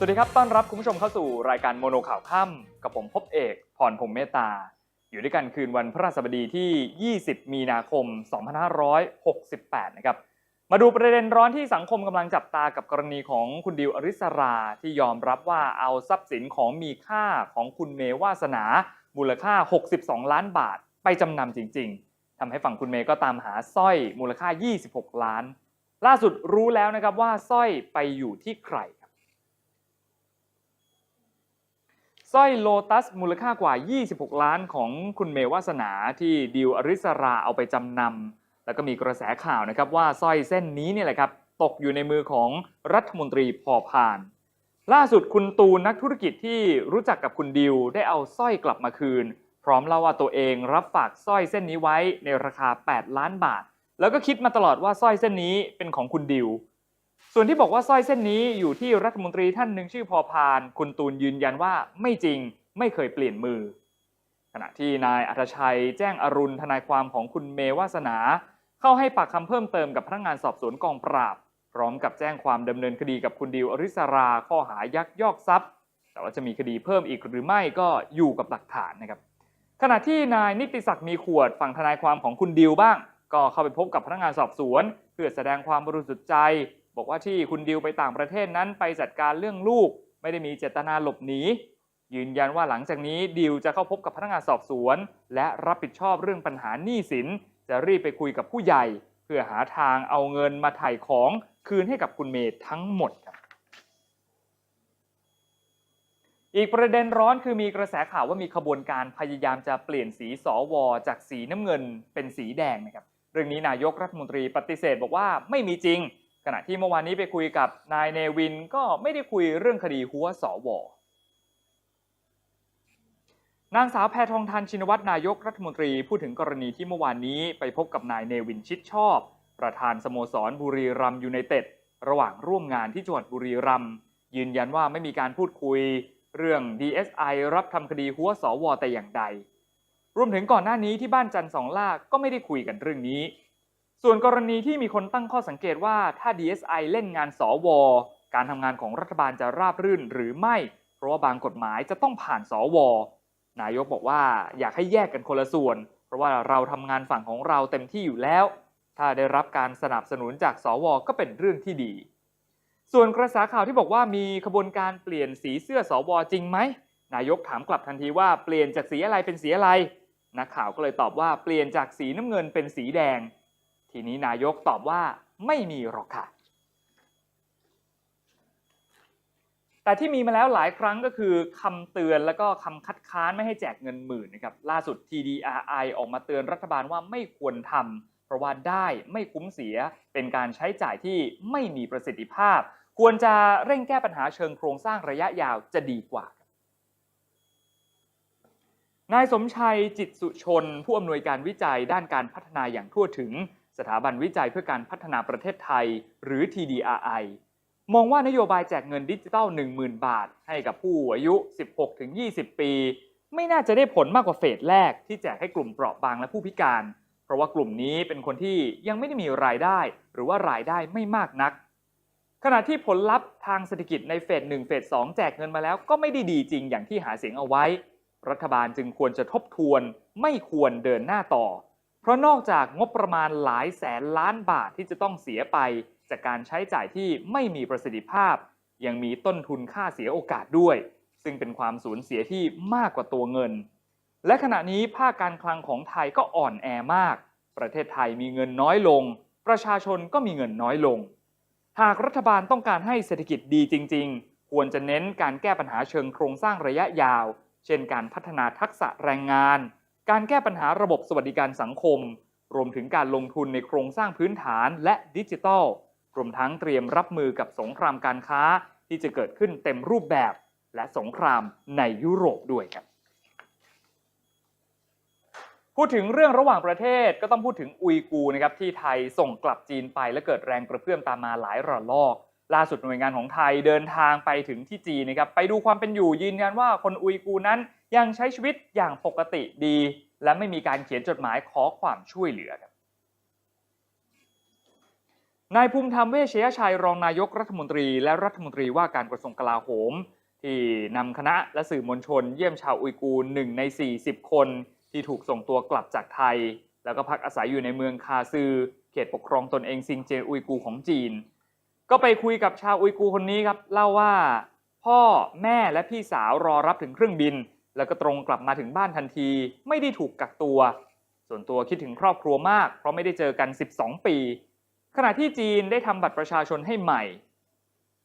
สวัสดีครับ ต้อนรับคุณผู้ชมเข้าสู่รายการโมโนข่าวค่ำกับผมพบเอกพรพรหมเมตตา อยู่ด้วยกันคืนวันพระราชบดีที่ 20 มีนาคม 2568 นะครับ มาดูประเด็นร้อนที่สังคมกำลังจับตากับกรณีของคุณดิวอริสราที่ยอมรับว่าเอาทรัพย์สินของมีค่าของคุณเมวาสนา มูลค่า 62 ล้านบาท ไปจำนำจริง ๆทำให้ฝั่งคุณเมก็ตามหาสร้อยมูลค่า 26 ล้าน ล่าสุดรู้แล้วนะครับว่าสร้อยไปอยู่ที่ใครครับ สร้อยโลตัสมูลค่ากว่า 26 ล้านของคุณเมวาสนาที่ดิวอริสราเอาไปจำนำแล้วก็มีกระแสข่าวนะครับว่าสร้อยเส้นนี้เนี่ยแหละครับตกอยู่ในมือของรัฐมนตรีพอพาน ล่าสุดคุณตูนนักธุรกิจที่รู้จักกับคุณดิวได้เอาสร้อยกลับมาคืน พร้อมเล่าว่าตัวเองรับฝากสร้อยเส้นนี้ไว้ในราคา 8 ล้านบาท แล้วก็คิดมาตลอดว่าสร้อยเส้นนี้เป็นของคุณดิว ส่วนที่บอกว่าสร้อยเส้นนี้อยู่ที่รัฐมนตรีท่านหนึ่งชื่อพอพาน คุณตูนยืนยันว่าไม่จริงไม่เคยเปลี่ยนมือ ขณะที่นายอัธชัยแจ้งอรุณทนายความของคุณเมวาสนา เข้าให้ปากคำเพิ่มเติมกับพนักงานสอบสวนกองปราบ พร้อมกับแจ้งความดำเนินคดีกับคุณดิวอริสราข้อหายักยอกทรัพย์ แต่ว่าจะมีคดีเพิ่มอีกหรือไม่ก็อยู่กับหลักฐานนะครับขณะที่นายนิติศักดิ์มีขวดฝั่งทนายความของคุณดิวบ้าง ก็เข้าไปพบกับพนักงานสอบสวน เพื่อแสดงความบริสุทธิ์ใจ บอกว่าที่คุณดิวไปต่างประเทศนั้นไปจัดการเรื่องลูก ไม่ได้มีเจตนาหลบหนี ยืนยันว่าหลังจากนี้ดิวจะเข้าพบกับพนักงานสอบสวน และรับผิดชอบเรื่องปัญหาหนี้สิน จะรีบไปคุยกับผู้ใหญ่ เพื่อหาทางเอาเงินมาถ่ายของคืนให้กับคุณเมย์ทั้งหมดครับอีกประเด็นร้อนคือมีกระแสข่าวว่ามีขบวนการพยายามจะเปลี่ยนสีสวจากสีน้ำเงินเป็นสีแดงนะครับ เรื่องนี้นายกรัฐมนตรีปฏิเสธบอกว่าไม่มีจริง ขณะที่เมื่อวานนี้ไปคุยกับนายเนวินก็ไม่ได้คุยเรื่องคดีหัวสวนางสาวแพทองทานชินวัตรนายกรัฐมนตรีพูดถึงกรณีที่เมื่อวานนี้ไปพบกับนายเนวินชิดชอบ ประธานสโมสรบุรีรัมยูไนเต็ดระหว่างร่วมงานที่จังหวัดบุรีรัมยืนยันว่าไม่มีการพูดคุย เรื่อง DSI รับทำคดีหัวสวแต่อย่างใด รวมถึงก่อนหน้านี้ที่บ้านจันทร์สองลากก็ไม่ได้คุยกันเรื่องนี้ ส่วนกรณีที่มีคนตั้งข้อสังเกตว่าถ้า DSI เล่นงานสว การทำงานของรัฐบาลจะราบรื่นหรือไม่ เพราะว่าบางกฎหมายจะต้องผ่านสว นายกบอกว่าอยากให้แยกกันคนละส่วน เพราะว่าเราทำงานฝั่งของเราเต็มที่อยู่แล้ว ถ้าได้รับการสนับสนุนจากสว ก็เป็นเรื่องที่ดี ส่วนกระแสข่าวที่บอกว่ามีขบวนการเปลี่ยนสีเสื้อสวจริงไหมนายกถามกลับทันทีว่าเปลี่ยนจากสีอะไรเป็นสีอะไรนักข่าวก็เลยตอบว่าเปลี่ยนจากสีน้ำเงินเป็นสีแดง ทีนี้นายกตอบว่าไม่มีหรอกค่ะ แต่ที่มีมาแล้วหลายครั้งก็คือคำเตือนแล้วก็คำคัดค้านไม่ให้แจกเงินหมื่นนะครับล่าสุด TDRI ออกมาเตือนรัฐบาลว่าไม่ควรทำเพราะว่าได้ไม่คุ้มเสียเป็นการใช้จ่ายที่ไม่มีประสิทธิภาพ ควรจะเร่งแก้ปัญหาเชิงโครงสร้างระยะยาวจะดีกว่านายสมชัยจิตสุชน ผู้อำนวยการวิจัยด้านการพัฒนาอย่างทั่วถึง สถาบันวิจัยเพื่อการพัฒนาประเทศไทย หรือ TDRI มองว่านโยบายแจกเงินดิจิทัล 10,000 บาท ให้กับผู้อายุ 16-20 ปี ไม่น่าจะได้ผลมากกว่าเฟสแรกที่แจกให้กลุ่มเปราะบางและผู้พิการ เพราะว่ากลุ่มนี้เป็นคนที่ยังไม่ได้มีรายได้ หรือว่ารายได้ไม่มากนัก ขณะที่ผลลัพธ์ทางเศรษฐกิจในเฟส1เฟส2แจกเงินมาแล้วก็ไม่ได้ดีจริงอย่างที่หาเสียงเอาไว้ รัฐบาลจึงควรจะทบทวน ไม่ควรเดินหน้าต่อ เพราะนอกจากงบประมาณหลายแสนล้านบาทที่จะต้องเสียไป จากการใช้จ่ายที่ไม่มีประสิทธิภาพ ยังมีต้นทุนค่าเสียโอกาสด้วย ซึ่งเป็นความสูญเสียที่มากกว่าตัวเงิน และขณะนี้ภาคการคลังของไทยก็อ่อนแอมาก ประเทศไทยมีเงินน้อยลง ประชาชนก็มีเงินน้อยลง หากรัฐบาลต้องการให้เศรษฐกิจดีจริง ๆ ควรจะเน้นการแก้ปัญหาเชิงโครงสร้างระยะยาว เช่นการพัฒนาทักษะแรงงาน การแก้ปัญหาระบบสวัสดิการสังคม รวมถึงการลงทุนในโครงสร้างพื้นฐานและดิจิทัลรวมทั้งเตรียมรับมือกับสงครามการค้าที่จะเกิดขึ้นเต็มรูปแบบ และสงครามในยุโรปด้วยครับพูดถึงเรื่องระหว่างประเทศก็ต้องพูดถึงอุยกูร์นะครับที่ไทยส่งกลับจีนไปและเกิดแรงกระเพื่อมตามมาหลายระลอก ล่าสุดหน่วยงานของไทยเดินทางไปถึงที่จีนนะครับไปดูความเป็นอยู่ยืนยันว่าคนอุยกูร์นั้น ยังใช้ชีวิตอย่างปกติดี และไม่มีการเขียนจดหมายขอความช่วยเหลือครับนายภูมิธรรมเวชยชัยรองนายกรัฐมนตรีและรัฐมนตรีว่าการกระทรวงกลาโหม ที่นำคณะและสื่อมวลชน เยี่ยมชาวอุยกูร์หนึ่งใน 40 คน ที่ถูกส่งตัวกลับจากไทย แล้วก็พักอาศัยอยู่ในเมืองคาซือ เขตปกครองตนเองซิงเจนอุยกูร์ของจีน ก็ไปคุยกับชาวอุยกูร์คนนี้ครับ เล่าว่า พ่อแม่และพี่สาวรอรับถึงเครื่องบิน แล้วก็ตรงกลับมาถึงบ้านทันที ไม่ได้ถูกกักตัว ส่วนตัวคิดถึงครอบครัวมาก เพราะไม่ได้เจอกัน 12 ปี ขณะที่จีนได้ทำบัตรประชาชนให้ใหม่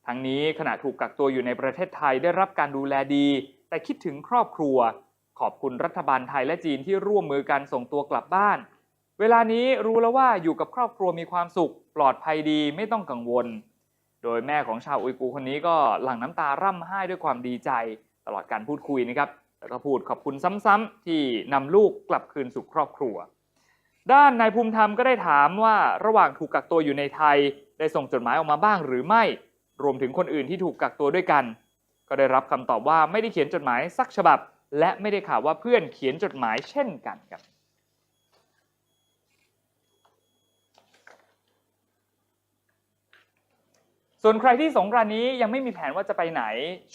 ทั้งนี้ขณะถูกกักตัวอยู่ในประเทศไทยได้รับการดูแลดี แต่คิดถึงครอบครัว ขอบคุณรัฐบาลไทยและจีนที่ร่วมมือกันส่งตัวกลับบ้าน เวลานี้รู้แล้วว่าอยู่กับครอบครัวมีความสุข ปลอดภัยดีไม่ต้องกังวล โดยแม่ของชาวอุยกูร์คนนี้ก็หลั่งน้ำตาร่ำไห้ด้วยความดีใจ ตลอดการพูดคุยนะครับ แล้วก็พูดขอบคุณซ้ำๆที่นำลูกกลับคืนสู่ครอบครัว ด้านนายภูมิธรรมก็ได้ถามว่าระหว่างถูกกักตัวอยู่ในไทย ได้ส่งจดหมายออกมาบ้างหรือไม่ รวมถึงคนอื่นที่ถูกกักตัวด้วยกัน ก็ได้รับคำตอบว่าไม่ได้เขียนจดหมายสักฉบับ และไม่ได้ข่าวว่าเพื่อนเขียนจดหมายเช่นกันครับ ส่วนใครที่สงกรานนี้ยังไม่มีแผนว่าจะไปไหน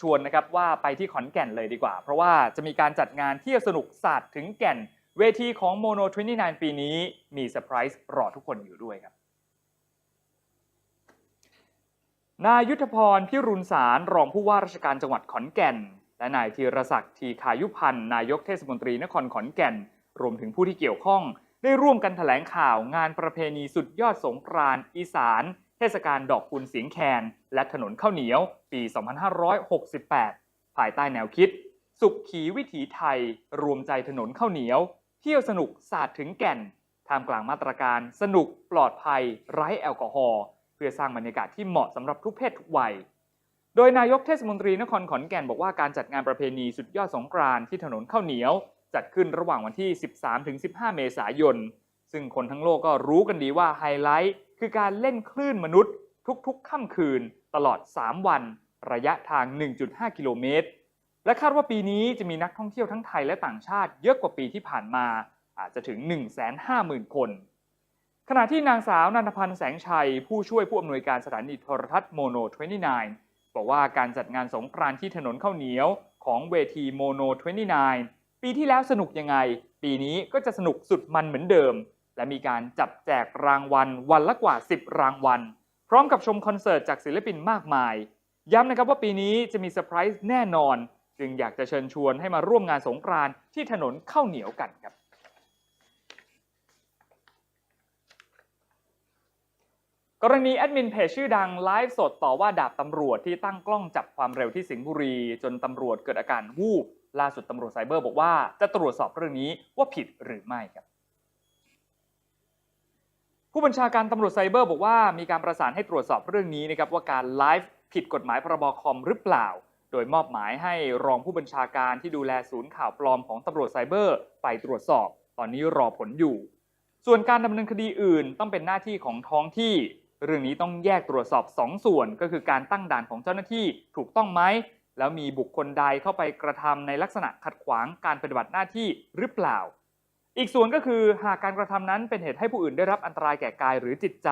ชวนนะครับว่าไปที่ขอนแก่นเลยดีกว่า เพราะว่าจะมีการจัดงานเที่ยวสนุกศาสตร์ถึงแก่น เวทีของโมโน29 ปีนี้มีเซอร์ไพรส์รอทุกคนอยู่ด้วยครับนายยุทธพรพิรุณสารรองผู้ว่าราชการจังหวัดขอนแก่น และนายธีรศักดิ์ทีขายุพันธ์นายกเทศมนตรีนครขอนแก่น รวมถึงผู้ที่เกี่ยวข้อง ได้ร่วมกันแถลงข่าวงานประเพณีสุดยอดสงกรานต์อีสาน เทศกาลดอกคูณเสียงแคน และถนนข้าวเหนียว ปี 2568 ภายใต้แนวคิด สุขขีวิถีไทย รวมใจถนนข้าวเหนียว เที่ยวสนุกศาสตร์ถึงแก่นท่ามกลางมาตรการสนุกปลอดภัย ไร้แอลกอฮอล์เพื่อสร้างบรรยากาศที่เหมาะสำหรับทุกเพศทุกวัย โดยนายกเทศมนตรีนครขอนแก่นบอกว่าการจัดงานประเพณีสุดยอดสงกรานต์ที่ถนนข้าวเหนียว จัดขึ้นระหว่างวันที่ 13-15 เมษายน ซึ่งคนทั้งโลกก็รู้กันดีว่าไฮไลท์ คือการเล่นคลื่นมนุษย์ทุกๆ ค่ำคืนตลอด 3 วัน ระยะทาง 1.5 กิโลเมตร และคาดว่าปีนี้จะมีนักท่องเที่ยวทั้งไทยและต่างชาติเยอะกว่าปีที่ผ่านมา อาจจะถึง 150,000 คน ขณะที่นางสาวนันทพันธ์แสงชัย ผู้ช่วยผู้อำนวยการสถานีโทรทัศน์โมโน 29 บอกว่าการจัดงานสงกรานต์ที่ถนนข้าวเหนียวของเวทีโมโน 29 ปีที่แล้วสนุกยังไง ปีนี้ก็จะสนุกสุดมันเหมือนเดิม และมีการจับแจกรางวัลวันละกว่า 10 รางวัล พร้อมกับชมคอนเสิร์ตจากศิลปินมากมาย ย้ำนะครับว่าปีนี้จะมีเซอร์ไพรส์แน่นอน จึงอยากจะเชิญชวนให้มาร่วมงานสงกรานต์ที่ถนนข้าวเหนียวกันครับกรณีแอดมินเพจชื่อดังไลฟ์สดต่อว่าดาบตำรวจที่ตั้งกล้องจับความเร็วที่สิงห์บุรี จนตำรวจเกิดอาการวูบล่าสุดตำรวจไซเบอร์บอกว่าจะตรวจสอบเรื่องนี้ว่าผิดหรือไม่ครับ ผู้บัญชาการตำรวจไซเบอร์บอกว่ามีการประสานให้ตรวจสอบเรื่องนี้นะครับว่าการไลฟ์ผิดกฎหมายพรบคอมหรือเปล่า โดยมอบหมายให้รองผู้บัญชาการที่ดูแลศูนย์ข่าวปลอมของตำรวจไซเบอร์ ไปตรวจสอบ ตอนนี้รอผลอยู่ ส่วนการดำเนินคดีอื่นต้องเป็นหน้าที่ของท้องที่ เรื่องนี้ต้องแยกตรวจสอบ2ส่วน ก็คือการตั้งด่านของเจ้าหน้าที่ถูกต้องไหมแล้วมีบุคคลใดเข้าไปกระทำในลักษณะขัดขวางการปฏิบัติหน้าที่หรือเปล่า อีกส่วนก็คือหากการกระทำนั้นเป็นเหตุให้ผู้อื่นได้รับอันตรายแก่กายหรือจิตใจ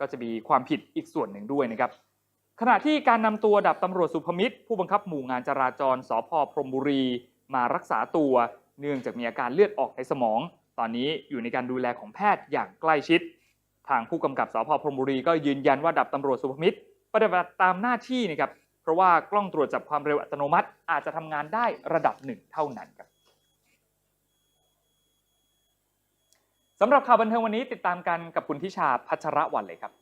ก็จะมีความผิดอีกส่วนหนึ่งด้วยนะครับ ขณะที่การนำตัวดับตำรวจสุภมิตร ผู้บังคับหมู่งานจราจรสพพรมบุรี มารักษาตัวเนื่องจากมีอาการเลือดออกในสมอง ตอนนี้อยู่ในการดูแลของแพทย์อย่างใกล้ชิด ทางผู้กำกับสพพรมบุรีก็ยืนยันว่าดับตำรวจสุภมิตรปฏิบัติตามหน้าที่นะครับเพราะว่ากล้องตรวจจับความเร็วอัตโนมัติ อาจจะทำงานได้ระดับหนึ่งเท่านั้นครับ สำหรับข่าวบันเทิงวันนี้ติดตามกันกับคุณทิชาพัชระวันเลยครับ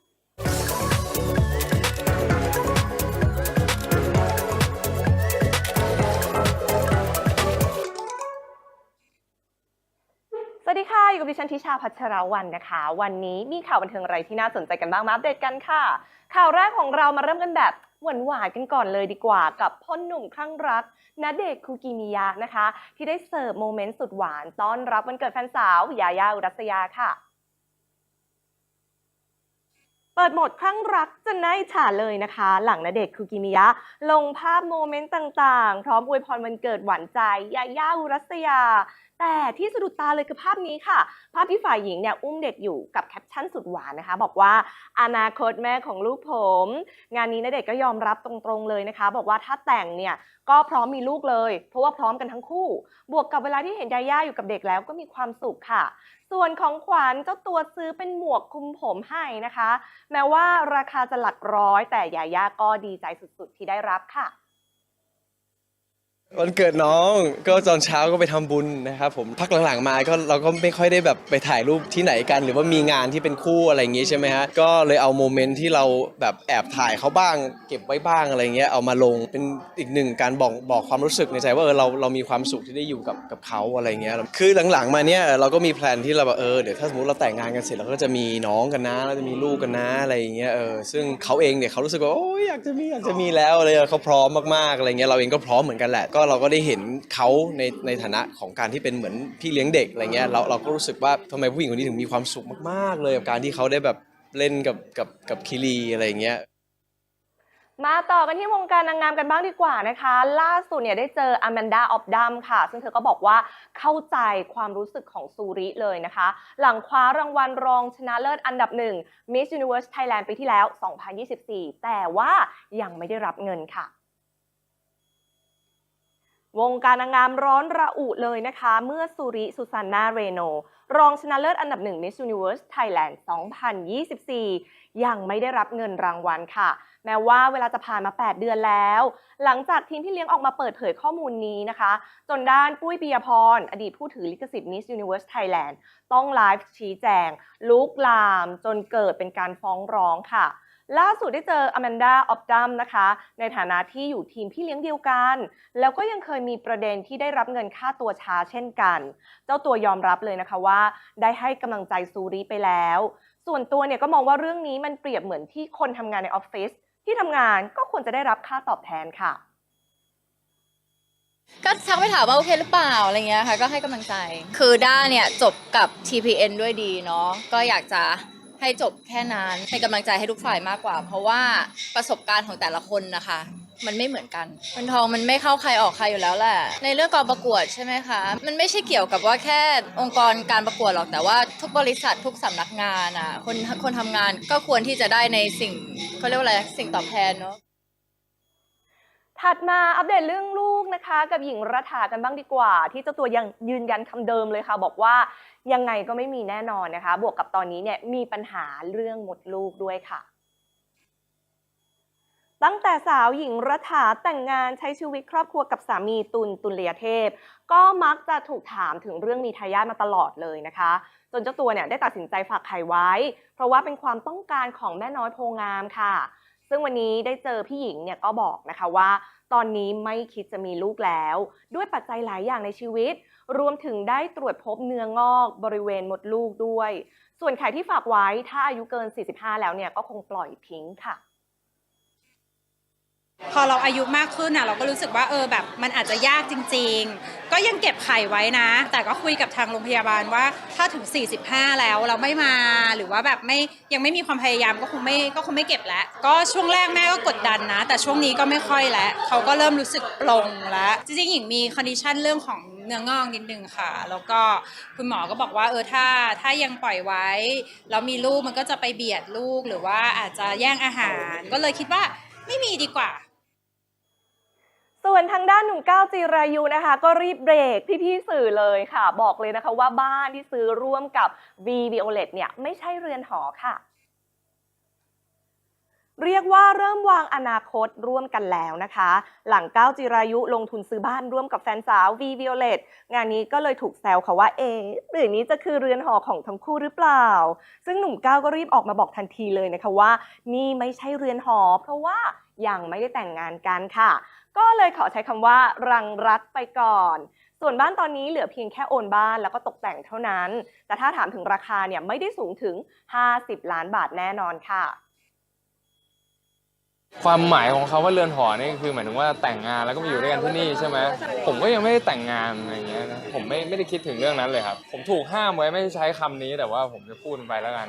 สวัสดีค่ะ อยู่กับดิฉันทิชาพัชรวันนะคะ วันนี้มีข่าวบันเทิงอะไรที่น่าสนใจกันบ้างมาอัปเดตกันค่ะ ข่าวแรกของเรามาเริ่มกันแบบ หวานหวานกันก่อนเลยดีกว่ากับพ่อหนุ่มคลั่งรักณเดชน์คูกิมิยะนะคะ ที่ได้เสิร์ฟโมเมนต์สุดหวานต้อนรับวันเกิดแฟนสาวยายาอุรัสยาค่ะเปิดโหมดคลั่งรักจนน่าอิจฉาเลยนะคะ หลังณเดชน์คูกิมิยะ ลงภาพโมเมนต์ต่างๆ พร้อมอวยพรวันเกิดหวานใจยายาอุรัสยา แต่ที่สะดุดตาเลยคือภาพนี้ค่ะ ภาพที่ฝ่ายหญิงเนี่ยอุ้มเด็กอยู่กับแคปชั่นสุดหวานนะคะ บอกว่าอนาคตแม่ของลูกผม งานนี้ณเดชน์ก็ยอมรับตรงๆเลยนะคะ บอกว่าถ้าแต่งเนี่ยก็พร้อมมีลูกเลย เพราะว่าพร้อมกันทั้งคู่ บวกกับเวลาที่เห็นยาย่าอยู่กับเด็กแล้วก็มีความสุขค่ะ ส่วนของขวัญเจ้าตัวซื้อเป็นหมวกคุมผมให้นะคะ แม้ว่าราคาจะหลักร้อย แต่ยาย่าก็ดีใจสุดๆ ที่ได้รับค่ะ วันเกิดน้องก็ตอนเช้าก็ไปทำบุญนะครับผมพักหลังๆมาก็เราก็ไม่ค่อยได้แบบไปถ่ายรูปที่ไหนกัน หรือว่ามีงานที่เป็นคู่อะไรอย่างงี้ใช่ไหมฮะก็เลยเอาโมเมนต์ที่เราแบบแอบถ่ายเขาบ้าง เก็บไว้บ้างอะไรเงี้ยเอามาลงเป็นอีกหนึ่งการบอกบอกความรู้สึกในใจว่าเออเราเรามีความสุขที่ได้อยู่กับกับเขาอะไรเงี้ยคือหลังๆมาเนี้ยเราก็มีแพลนที่เราแบบเออเดี๋ยวถ้าสมมติเราแต่งงานกันเสร็จเราก็จะมีน้องกันนะเราจะมีลูกกันนะอะไรอย่างเงี้ยเออซึ่งเขาเองเนี่ยเขารู้สึกว่าโอ้ยอยากจะมีอยากจะมีแล้วอะไรเขาพร้อมมากๆอะไรเงี้ยเราเองก็พร้อมเหมือนกันแหละก็เราก็ได้เห็นเขาในในฐานะของการที่เป็นเหมือนพี่เลี้ยงเด็กอะไรเงี้ยเราเราก็รู้สึกว่าทำไมผู้หญิงคนนี้ถึงมีความสุขมากๆ เลยกับการที่เขาได้แบบเล่นกับกับกับคิรีอะไรเงี้ย มาต่อกันที่วงการนางงามกันบ้างดีกว่านะคะ ล่าสุดเนี่ยได้เจออแมนดาออฟดัมค่ะ ซึ่งเธอก็บอกว่าเข้าใจความรู้สึกของซูริเลยนะคะ หลังคว้ารางวัลรองชนะเลิศอันดับหนึ่ง Miss Universe Thailand ปีที่แล้ว 2024 แต่ว่ายังไม่ได้รับเงินค่ะ วงการนางงามร้อนระอุเลยนะคะ เมื่อซูริสุซานนาเรโน รองชนะเลิศอันดับหนึ่ง Miss Universe Thailand 2024 ยังไม่ได้รับเงินรางวัลค่ะ แม้ว่าเวลาจะผ่านมา 8 เดือนแล้ว หลังจากทีมที่เลี้ยงออกมาเปิดเผยข้อมูลนี้นะคะ จนด้านปุ้ยปิยพร อดีตผู้ถือลิขสิทธิ์ Miss Universe Thailand ต้องไลฟ์ชี้แจง ลุกลามจนเกิดเป็นการฟ้องร้องค่ะ ล่าสุดได้เจออแมนดาออฟดัมนะคะ ในฐานะที่อยู่ทีมพี่เลี้ยงเดียวกัน แล้วก็ยังเคยมีประเด็นที่ได้รับเงินค่าตัวช้าเช่นกัน เจ้าตัวยอมรับเลยนะคะว่า ได้ให้กำลังใจซูริไปแล้ว ส่วนตัวเนี่ยก็มองว่าเรื่องนี้มันเปรียบเหมือนที่คนทำงานในออฟฟิศที่ทำงานก็ควรจะได้รับค่าตอบแทนค่ะ ก็ทักไปถามว่าโอเคหรือเปล่าอะไรเงี้ยค่ะ ก็ให้กำลังใจ คือด้าเนี่ยจบกับ TPN ด้วยดีเนาะก็อยากจะ ให้จบแค่นั้นเป็นกำลังใจให้ทุกฝ่ายมากกว่า เพราะว่าประสบการณ์ของแต่ละคนนะคะ มันไม่เหมือนกันเงินทองมันไม่เข้าใครออกใครอยู่แล้วแหละในเรื่องกองประกวดใช่ไหมคะมันไม่ใช่เกี่ยวกับว่าแค่องค์กรการประกวดหรอกแต่ว่าทุกบริษัททุกสำนักงานอะคนคนทำงานก็ควรที่จะได้ในสิ่งเขาเรียกว่าอะไรสิ่งตอบแทนเนาะ ถัดมาอัปเดตเรื่องลูกนะคะ กับหญิงรัฐากันบ้างดีกว่า ที่เจ้าตัวยังยืนยันคำเดิมเลยค่ะ บอกว่ายังไงก็ไม่มีแน่นอนนะคะ บวกกับตอนนี้เนี่ยมีปัญหาเรื่องหมดลูกด้วยค่ะตั้งแต่สาวหญิงรัฐาแต่งงานใช้ชีวิตครอบครัวกับสามีตุลตุลเลียเทพ ก็มักจะถูกถามถึงเรื่องมีทายาทมาตลอดเลยนะคะ จนเจ้าตัวเนี่ยได้ตัดสินใจฝากไข่ไว้ เพราะว่าเป็นความต้องการของแม่น้อยโพงามค่ะ ซึ่งวันนี้ได้เจอพี่หญิงเนี่ยก็บอกนะคะว่า ตอนนี้ไม่คิดจะมีลูกแล้ว ด้วยปัจจัยหลายอย่างในชีวิต รวมถึงได้ตรวจพบเนื้องอกบริเวณมดลูกด้วย ส่วนไข่ที่ฝากไว้ถ้าอายุเกิน 45 แล้วเนี่ยก็คงปล่อยทิ้งค่ะ พอเราอายุมากขึ้นอะเราก็รู้สึกว่าเออแบบมันอาจจะยากจริง ๆ ก็ยังเก็บไข่ไว้นะ แต่ก็คุยกับทางโรงพยาบาลว่าถ้าถึง 45 แล้วเราไม่มาหรือว่าแบบไม่ยังไม่มีความพยายามก็คงไม่ก็คงไม่เก็บแล้ว ก็ช่วงแรกแม่ก็กดดันนะ แต่ช่วงนี้ก็ไม่ค่อยแล้วเขาก็เริ่มรู้สึกปลงแล้วจริงๆหญิงมีคอนดิชันเรื่องของเนื้องอกนิดนึงค่ะ แล้วก็คุณหมอก็บอกว่าเออถ้าถ้ายังปล่อยไว้แล้วมีลูกมันก็จะไปเบียดลูกหรือว่าอาจจะแย่งอาหาร ก็เลยคิดว่าไม่มีดีกว่า ส่วนทางด้านหนุ่มก้าวจีรายุนะคะ ก็รีบเบรกพี่ๆสื่อเลยค่ะ บอกเลยนะคะว่าบ้านที่ซื้อร่วมกับ V Violet เนี่ยไม่ใช่เรือนหอค่ะ เรียกว่าเริ่มวางอนาคตร่วมกันแล้วนะคะ หลังก้าวจิรายุลงทุนซื้อบ้านร่วมกับแฟนสาว V Violet งานนี้ก็เลยถูกแซวค่ะว่าเอ๊หรือนี้จะคือเรือนหอของทั้งคู่หรือเปล่า ซึ่งหนุ่มก้าวก็รีบออกมาบอกทันทีเลยนะคะว่า นี่ไม่ใช่เรือนหอ เพราะว่ายังไม่ได้แต่งงานกันค่ะ ก็เลยขอใช้คำว่ารังรักไปก่อน ส่วนบ้านตอนนี้เหลือเพียงแค่โอนบ้านแล้วก็ตกแต่งเท่านั้น แต่ถ้าถามถึงราคาเนี่ยไม่ได้สูงถึง 50 ล้านบาทแน่นอนค่ะ ความหมายของเขาว่าเรือนหอนี่คือหมายถึงว่าแต่งงานแล้วก็มาอยู่ด้วยกันที่นี่ใช่ไหมผมก็ยังไม่ได้แต่งงานอะไรอย่างเงี้ยนะผมไม่ไม่ได้คิดถึงเรื่องนั้นเลยครับ ผมถูกห้ามไว้ไม่ให้ใช้คำนี้แต่ว่าผมจะพูดมันไปแล้วกัน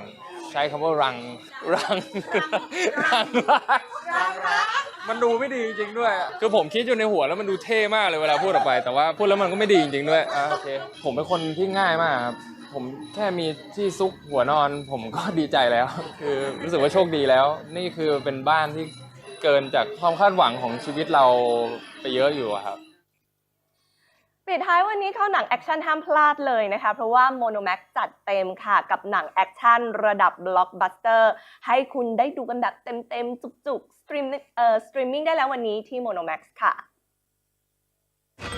ใช้คำว่ารังรังรังรัก มันดูไม่ดีจริงๆด้วยคือผมคิดอยู่ในหัวแล้วมันดูเท่มากเลยเวลาพูดออกไป แต่ว่าพูดแล้วมันก็ไม่ดีจริงๆด้วยอะโอเคผมเป็นคนที่ง่ายมากครับผมแค่มีที่ซุกหัวนอน ผมก็ดีใจแล้ว คือรู้สึกว่าโชคดีแล้ว นี่คือเป็นบ้านที่เกินจากความคาดหวังของชีวิตเราไปเยอะอยู่อะครับ ปิดท้ายวันนี้เข้าหนังแอคชั่นห้ามพลาดเลยนะคะ เพราะว่า Monomax จัดเต็มค่ะ กับหนังแอคชั่นระดับบล็อกบัสเตอร์ให้คุณได้ดูกันแบบเต็มๆ จุกๆ สตรีมเอ่อสตรีมมิ่งได้แล้ววันนี้ที่ Monomax ค่ะ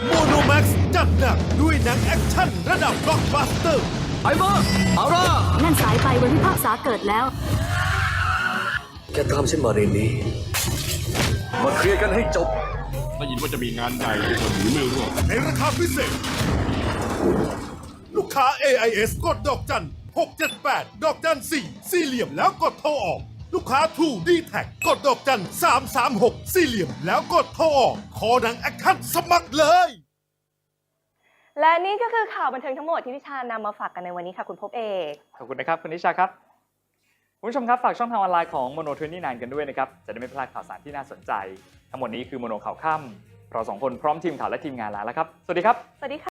โมโนแม็กซ์จัดหนักด้วยหนังแอคชั่นระดับบล็อกบัสเตอร์นั่นสายไปวันพิพากษาเกิดแล้ว แกตามฉันมาในนี้ มาเคลียร์กันให้จบ ได้ยินว่าจะมีงานใหญ่ที่คนหนีไม่รอดในราคาพิเศษ ลูกค้า AIS กดดอกจัน 678 ดอกจัน 4 สี่เหลี่ยมแล้วกดโทรออก ลูกค้า True d t แทกดดอกจัน 336 สี่เหลี่ยมแล้วกดโทรออก คอหนังแอคชั่นสมัครเลย และนี่ก็คือข่าวบันเทิงทั้งหมดที่พิชานำมาฝากกันในวันนี้ค่ะคุณพบเอก ขอบคุณนะครับ คุณนิชาครับ คุณผู้ชมครับ ฝากช่องทางออนไลน์ของโมโนทวนี่นานกันด้วยนะครับ จะได้ไม่พลาดข่าวสารที่น่าสนใจ ทั้งหมดนี้คือโมโนข่าวค่ำเราสองคนพร้อมทีมข่าวและทีมงานแล้วครับ สวัสดีครับ สวัสดีค่ะ